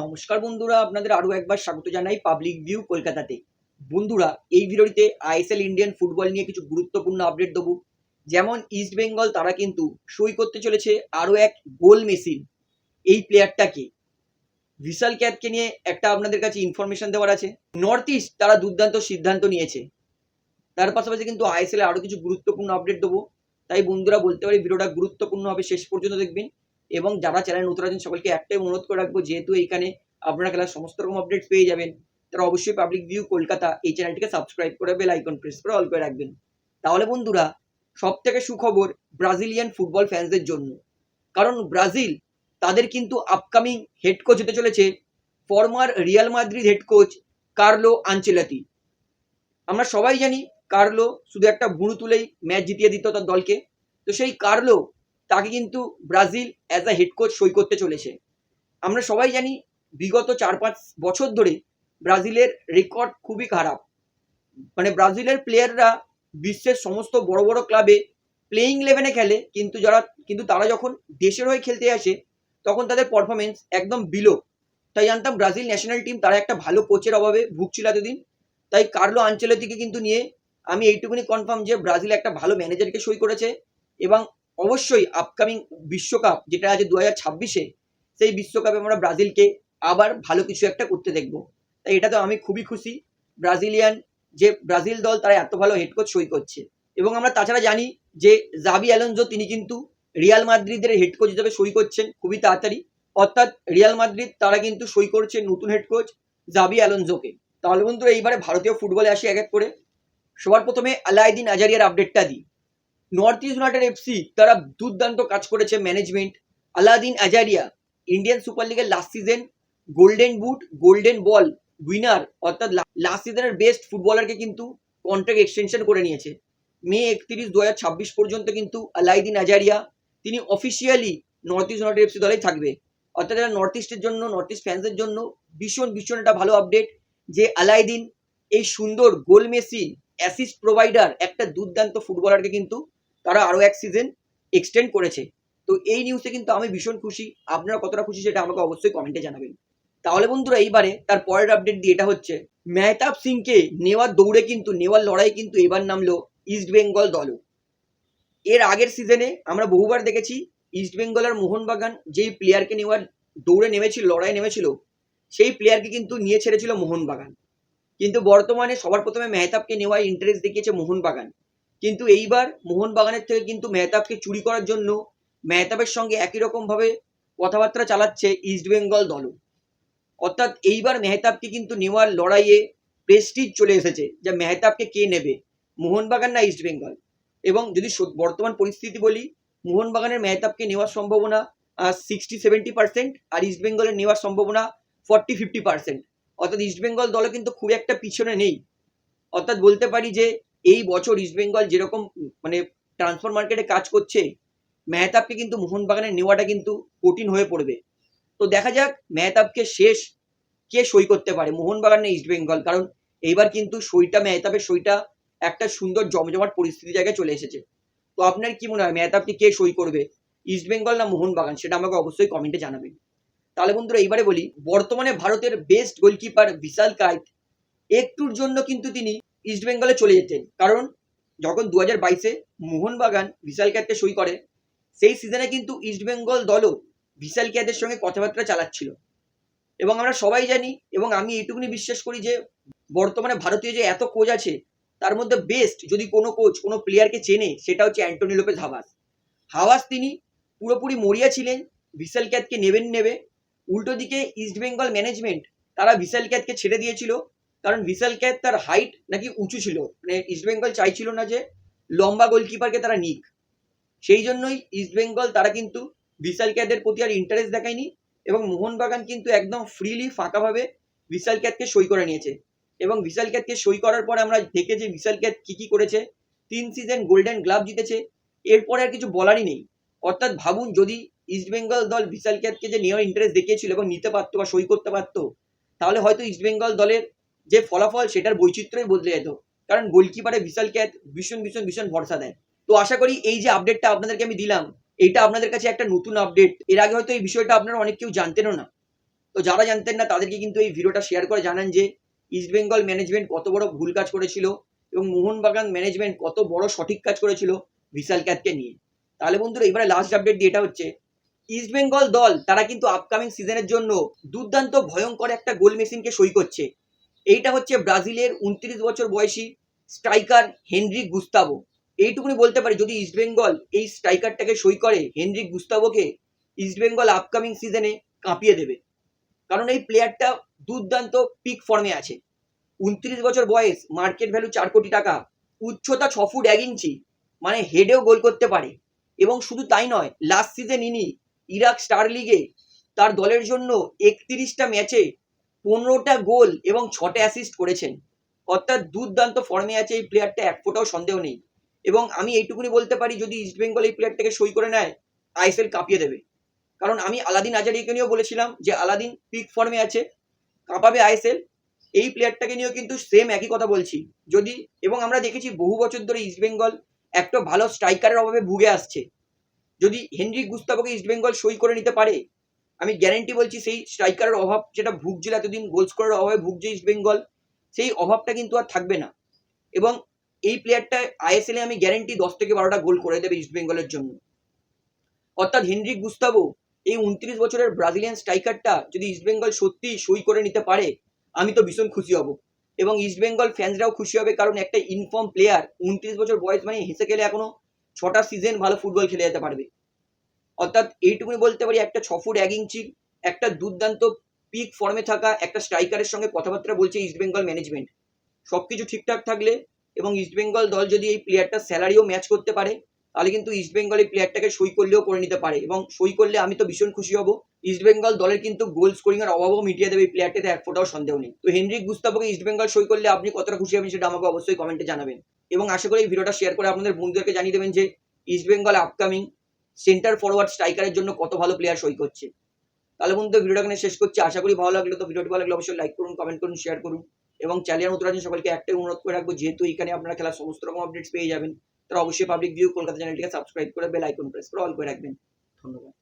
নমস্কার বন্ধুরা, আপনাদের আরও একবার স্বাগত জানাই পাবলিক ভিউ কলকাতাতে। বন্ধুরা, এই ভিডিওটিতে আইএসএল ইন্ডিয়ান ফুটবল নিয়ে কিছু গুরুত্বপূর্ণ আপডেট দেবো। যেমন ইস্ট বেঙ্গল তারা কিন্তু সই করতে চলেছে আরও এক গোল মেশিন এই প্লেয়ারটাকে ভিশাল ক্যাথকে নিয়ে একটা আপনাদের কাছে ইনফরমেশন দেওয়ার আছে। নর্থ ইস্ট তারা দুর্দান্ত সিদ্ধান্ত নিয়েছে। তার পাশাপাশি কিন্তু আইএসএল আরও কিছু গুরুত্বপূর্ণ আপডেট দেবো। তাই বন্ধুরা, বলতে পারি ভিডিওটা গুরুত্বপূর্ণ হবে, শেষ পর্যন্ত দেখবেন। এবং যারা চ্যানেল নতুন আছেন, সকলকে একটাই অনুরোধ করে রাখব, যেহেতু এইখানে আপনারা খেলার সমস্ত রকম আপডেট পেয়ে যাবেন, তারা অবশ্যই পাবলিক ভিউ কলকাতা এই চ্যানেলটিকে সাবস্ক্রাইব করে বেল আইকন প্রেস করে অল করে রাখবেন। তাহলে বন্ধুরা সব থেকে সুখবর ব্রাজিলিয়ান ফুটবল ফ্যান্সদের জন্য। কারণ ব্রাজিল তাদের কিন্তু আপকামিং হেড কোচ হতে চলেছে former Real Madrid head coach Carlo Ancelotti আমরা সবাই জানি কার্লো শুধু একটা বুড়ো তুলেই ম্যাচ জিতিয়ে দিত তার দলকে। তো সেই কার্লো তাকে কিন্তু Brazil as a head coach সই করতে চলেছে। আমরা সবাই জানি বিগত চার পাঁচ বছর ধরে ব্রাজিলের রেকর্ড খুবই খারাপ। মানে ব্রাজিলের প্লেয়াররা বিশ্বের সমস্ত বড় বড় ক্লাবে প্লেয়িং ইলেভেনে খেলে, কিন্তু যারা, কিন্তু তারা যখন দেশের হয়ে খেলতে আসে, তখন তাদের পারফরমেন্স একদম বিলো তাই জানতাম ব্রাজিল ন্যাশনাল টিম তারা একটা ভালো কোচের অভাবে ভুগছিল এতদিন। তাই কার্লো আঞ্চলতিকে কিন্তু নিয়ে আমি এইটুকুনি কনফার্ম যে ব্রাজিল একটা ভালো ম্যানেজারকে সই করেছে এবং অবশ্যই আপকামিং বিশ্বকাপ যেটা আছে দু হাজার ছাব্বিশে, সেই বিশ্বকাপে আমরা ব্রাজিলকে আবার ভালো কিছু একটা করতে দেখব। তাই এটা তো আমি খুবই খুশি। ব্রাজিলিয়ান যে ব্রাজিল দল, তারা এত ভালো হেড কোচ সই করছে। এবং আমরা তাছাড়া জানি যে জাবি অ্যালোনজো তিনি কিন্তু রিয়াল মাদ্রিদের হেড কোচ হিসেবে সই করছেন খুবই তাড়াতাড়ি। অর্থাৎ রিয়াল মাদ্রিদ, তারা কিন্তু সই করছে নতুন হেড কোচ জাবি অ্যালোনজোকে তাহলে বন্ধুরা, এইবারে ভারতীয় ফুটবলে আসি এক এক করে। সবার প্রথমে আলাইদিন আজারিয়ার আপডেটটা দিই। নর্থ ইস্ট ইউনাইটেড এফসি তারা দুর্দান্ত কাজ করেছে management Alaaeddine Ajaraie Indian super লিগের last season golden boot golden ball winner অর্থাৎ লাস্ট সিজনের বেস্ট ফুটবলারকে কিন্তু কন্ট্রাক্ট এক্সটেনশন করে নিয়েছে। মে একত্রিশ দু পর্যন্ত কিন্তু আলাইদিন আজারিয়া তিনি officially North East United FC দলেই থাকবে। অর্থাৎ এটা নর্থ ইস্টের জন্য নর্থ ইস্ট ফ্যান্সের জন্য ভীষণ ভীষণ একটা ভালো আপডেট যে আলাইদিন এই সুন্দর গোল মেসিন অ্যাসিস্ট প্রোভাইডার একটা দুর্দান্ত ফুটবলারকে কিন্তু তারা আরও এক সিজন এক্সটেন্ড করেছে। তো এই নিউজে কিন্তু আমি ভীষণ খুশি। আপনারা কতটা খুশি সেটা আমাকে অবশ্যই কমেন্টে জানাবেন। তাহলে বন্ধুরা, এইবারে তার পরের আপডেট দিয়ে এটা হচ্ছে, মেহতাব সিংকে নেওয়ার দৌড়ে কিন্তু, নেওয়ার লড়াই কিন্তু এবার নামলো ইস্ট বেঙ্গল দলও। এর আগের সিজনে আমরা বহুবার দেখেছি ইস্ট বেঙ্গল আর মোহনবাগান যেই প্লেয়ারকে নেওয়ার দৌড়ে নেমেছিল, লড়াই নেমেছিল, সেই প্লেয়ারকে কিন্তু নিয়ে ছেড়েছিল মোহনবাগান। কিন্তু বর্তমানে সবার প্রথমে মেহতাবকে নেওয়ার ইন্টারেস্ট দেখিয়েছে মোহনবাগান। কিন্তু এইবার মোহনবাগানের থেকে কিন্তু মেহতাবকে চুরি করার জন্য মেহতাবের সঙ্গে একই রকমভাবে কথাবার্তা চালাচ্ছে ইস্ট বেঙ্গল দলও। অর্থাৎ এইবার মেহতাবকে কিন্তু নেওয়ার লড়াইয়ে প্রেস্টিজ চলে এসেছে যে মেহতাবকে কে নেবে, মোহনবাগান না ইস্ট বেঙ্গল এবং যদি বর্তমান পরিস্থিতি বলি, মোহনবাগানের মেহতাবকে নেওয়ার সম্ভাবনা সিক্সটি সেভেন্টি পার্সেন্ট আর ইস্ট বেঙ্গলের নেওয়ার সম্ভাবনা ফর্টি ফিফটি পার্সেন্ট অর্থাৎ ইস্ট বেঙ্গল দলও কিন্তু খুব একটা পিছনে নেই। অর্থাৎ বলতে পারি যে এই বছর ইস্ট বেঙ্গল যেরকম মানে ট্রান্সফার মার্কেটে কাজ করছে, মেহতাবকে কিন্তু মোহনবাগানের নেওয়াটা কিন্তু কঠিন হয়ে পড়বে। তো দেখা যাক মেহতাবকে শেষ কে সই করতে পারে, মোহনবাগান না ইস্ট বেঙ্গল কারণ এইবার কিন্তু সইটা, মেহতাবের সইটা একটা সুন্দর জমজমাট পরিস্থিতি জায়গায় চলে এসেছে। তো আপনার কি মনে হয় মেহতাবকে কে সই করবে? ইস্ট বেঙ্গল না মোহনবাগান? সেটা আমাকে অবশ্যই কমেন্টে জানাবেন। তাহলে বন্ধুরা, এইবারে বলি, বর্তমানে ভারতের বেস্ট গোলকিপার বিশাল কায়েত। একটুর জন্য কিন্তু তিনি ইস্ট বেঙ্গলে চলে যেতেন। কারণ যখন দু হাজার বাইশে মোহনবাগান বিশাল ক্যাতকে সই করে, সেই সিজনে কিন্তু ইস্ট বেঙ্গল দলও বিশাল ক্যাতের সঙ্গে কথাবার্তা চালাচ্ছিল। এবং আমরা সবাই জানি এবং আমি এইটুকুনি বিশ্বাস করি যে, বর্তমানে ভারতীয় যে এত কোচ আছে, তার মধ্যে বেস্ট যদি কোনো কোচ কোনো প্লেয়ারকে চেনে, সেটা হচ্ছে অ্যান্টনি লোপেজ হাওয়াস হাওয়াস তিনি পুরোপুরি মরিয়া ছিলেন বিশাল ক্যাতকে নেবেন নেবে। উল্টো দিকে ইস্ট বেঙ্গল ম্যানেজমেন্ট তারা বিশাল ক্যাতকে ছেড়ে দিয়েছিল কারণ ক্যাত তার হাইট নাকি উঁচু ছিল। মানে ইস্ট বেঙ্গল চাইছিল না যে লম্বা গোলকিপারকে তারা নিক। সেই জন্যই ইস্ট বেঙ্গল তারা কিন্তু বিশাল ক্যাদের প্রতি আর ইন্টারেস্ট দেখায়নি এবং মোহনবাগান কিন্তু একদম ফ্রিলি ফাঁকাভাবে বিশাল ক্যাতকে সই করে নিয়েছে। এবং বিশাল ক্যাতকে সই করার পর আমরা দেখেছি বিশাল ক্যাত কী কী করেছে। তিন সিজন গোল্ডেন গ্লাভ জিতেছে। এরপরে আর কিছু বলারই নেই। অর্থাৎ ভাবুন, যদি ইস্ট বেঙ্গল দল বিশাল ক্যাতকে যে নেওয়ার ইন্টারেস্ট দেখিয়েছিল এবং নিতে পারতো বা সই করতে পারতো, তাহলে হয়তো ইস্ট বেঙ্গল দলের যে ফলাফল সেটার বৈচিত্র্যই বদলে যেত। কারণ গোলকিপারে বিশাল ক্যাত ভীষণ ভীষণ ভীষণ ভরসা দেয়। তো আশা করি এই যে আপডেটটা আপনাদেরকে আমি দিলাম এইটা আপনাদের কাছে একটা নতুন আপডেট এর আগে হয়তো এই বিষয়টা আপনারা অনেক কেউ জানতেনও না। তো যারা জানতেন না, তাদেরকে কিন্তু এই ভিডিওটা শেয়ার করে জানান যে ইস্টবেঙ্গল ম্যানেজমেন্ট কত বড় ভুল কাজ করেছিল এবং মোহনবাগান ম্যানেজমেন্ট কত বড় সঠিক কাজ করেছিল বিশাল ক্যাথকে নিয়ে। তাহলে বন্ধুরা, এবারে লাস্ট আপডেট দিয়ে এটা হচ্ছে। ইস্টবেঙ্গল দল, তারা কিন্তু আপকামিং সিজনের জন্য দুর্দান্ত, ভয়ঙ্কর একটা গোল মেশিনকে সই করছে। এইটা হচ্ছে ব্রাজিলের উনত্রিশ বছর বয়সী স্ট্রাইকার হেনরিক গুস্তাবো এইটুকুনি বলতে পারি, যদি ইস্টবেঙ্গল এই স্ট্রাইকারটাকে সই করে হেনরিক গুস্তাভোকে ইস্টবেঙ্গল আপকামিং সিজনে কাঁপিয়ে দেবে। কারণ এই প্লেয়ারটা দুর্দান্ত পিক ফর্মে আছে। উনত্রিশ বছর বয়স, মার্কেট ভ্যালু চার কোটি টাকা, উচ্চতা ছ ফুট এক ইঞ্চি মানে হেডেও গোল করতে পারে। এবং শুধু তাই নয় লাস্ট সিজন ইনি ইরাক স্টার লিগে তার দলের জন্য একত্রিশটা ম্যাচে পনেরোটা গোল এবং ছটা অ্যাসিস্ট করেছেন। অর্থাৎ দুর্দান্ত ফর্মে আছে এই প্লেয়ারটা এক ফোটাও সন্দেহ নেই। এবং আমি এইটুকুনি বলতে পারি, যদি ইস্টবেঙ্গল এই প্লেয়ারটাকে সই করে নেয় আইএসএল কাঁপিয়ে দেবে। কারণ আমি আলাদিন আজারিকে নিয়েও বলেছিলাম যে, আলাদিন পিক ফর্মে আছে, কাঁপাবে আইএসএল এই প্লেয়ারটাকে নিয়েও কিন্তু সেম একই কথা বলছি। যদি, এবং আমরা দেখেছি বহু বছর ধরে ইস্টবেঙ্গল একটা ভালো স্ট্রাইকারের অভাবে ভুগে আসছে। যদি হেনরিক গুস্তাভোকে ইস্টবেঙ্গল সই করে নিতে পারে আমি গ্যারেন্টি বলছি, সেই স্ট্রাইকারের অভাব যেটা ভুগছিল এতদিন গোল স্কোরের অভাবে ভুগছে ইস্টবেঙ্গল সেই অভাবটা কিন্তু আর থাকবে না। এবং এই প্লেয়ারটা আইএসএলে আমি গ্যারেন্টি দশ থেকে বারোটা গোল করে দেবে ইস্টবেঙ্গলের জন্য। অর্থাৎ হেনরিক গুস্তাবো এই উনত্রিশ বছরের ব্রাজিলিয়ান স্ট্রাইকারটা যদি ইস্টবেঙ্গল সত্যি সই করে নিতে পারে, আমি তো ভীষণ খুশি হব। এবং ইস্টবেঙ্গল ফ্যান্সরাও খুশি হবে, কারণ একটা ইনফর্ম প্লেয়ার উনত্রিশ বছর বয়স মানে হেসে গেলে এখনও ছটা সিজন ভালো ফুটবল খেলে যেতে পারবে। অর্থাৎ এইটুকুনি বলতে পারি, একটা ছ ফুট এক ইঞ্চির একটা দুর্দান্ত পিক ফর্মে থাকা, একটা স্ট্রাইকারের সঙ্গে কথাবার্তা বলছে ইস্টবেঙ্গল ম্যানেজমেন্ট সব কিছু ঠিকঠাক থাকলে এবং ইস্টবেঙ্গল দল যদি এই প্লেয়ারটার স্যালারিও ম্যাচ করতে পারে, তাহলে কিন্তু ইস্টবেঙ্গল এই প্লেয়ারটাকে সই করলেও করে নিতে পারে এবং সই করলে আমি তো ভীষণ খুশি হব। ইস্টবেঙ্গল দলের কিন্তু গোল স্কোরিং এর অভাবও মিটিয়ে দেবে এই প্লেয়ারটাতে এক ফোটাও সন্দেহ নেই। তো হেনরিক গুস্তাভোকে ইস্টবেঙ্গল সই করলে আপনি কতটা খুশি হবেন সেটা আমাকে অবশ্যই কমেন্টে জানাবেন। এবং আশা করি এই ভিডিওটা শেয়ার করে আপনাদের বন্ধুদেরকে জানিয়ে দেবেন যে East Bengal upcoming centre forward স্ট্রাইকারের জন্য কত ভালো প্লেয়ার সই করছে। তাহলে বন্ধু ভিডিওটা এখানে শেষ করছি। আশা করি ভালো লাগল। তো ভিডিওটি ভালো লাগলে অবশ্যই লাইক করুন কমেন্ট করুন শেয়ার করুন। এবং চ্যানেলের মতো আছেন সকলকে একটাই অনুরোধ করে রাখব, যেহেতু এখানে আপনারা খেলার সমস্ত রকম আপডেটস পেয়ে যাবেন, তারা অবশ্যই পাবলিক ভিউ কলকাতা চ্যানেলটিকে সাবস্ক্রাইব করে বেল আইকন প্রেস করে অল করে রাখবেন। ধন্যবাদ।